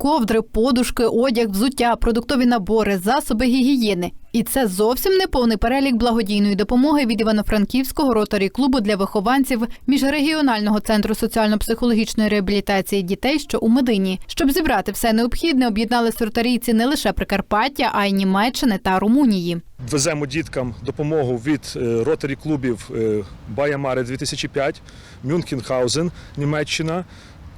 ковдри, подушки, одяг, взуття, продуктові набори, засоби гігієни. І це зовсім не повний перелік благодійної допомоги від Івано-Франківського ротарі клубу для вихованців міжрегіонального центру соціально-психологічної реабілітації дітей, що у Медині. Щоб зібрати все необхідне, об'єднали ротарійці не лише Прикарпаття, а й Німеччини та Румунії. Веземо діткам допомогу від е, ротарі клубів е, Баямари 2005, Мюнхенхаузен, Німеччина.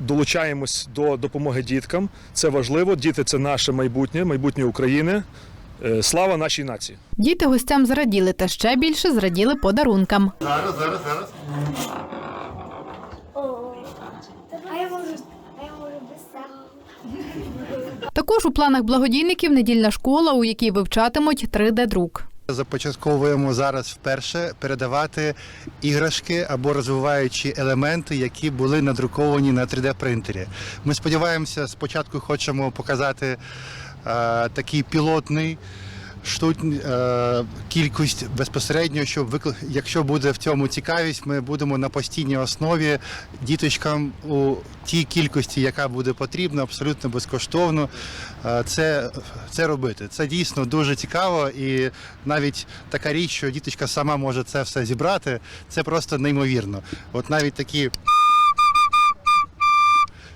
Долучаємось до допомоги діткам. Це важливо. Діти це наше майбутнє, майбутнє України. Е, Слава нашій нації! Діти гостям зраділи та ще більше зраділи подарункам. Зараз, зараз, зараз. А я можу, а я можу без. Також у планах благодійників недільна школа, у якій вивчатимуть 3D-друк. Започатковуємо зараз вперше передавати іграшки або розвиваючі елементи, які були надруковані на 3D-принтері. Ми сподіваємося, спочатку хочемо показати е, такий пілотний. Штут, е, кількість безпосередньо, щоб викл... якщо буде в цьому цікавість, ми будемо на постійній основі діточкам у тій кількості, яка буде потрібна, абсолютно безкоштовно. е, Це, це робити. Це дійсно дуже цікаво, і навіть така річ, що діточка сама може це все зібрати, це просто неймовірно. От навіть такі.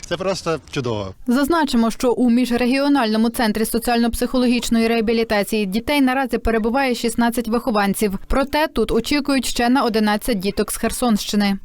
Це просто чудово. Зазначимо, що у міжрегіональному центрі соціально-психологічної реабілітації дітей наразі перебуває 16 вихованців. Проте тут очікують ще на 11 діток з Херсонщини.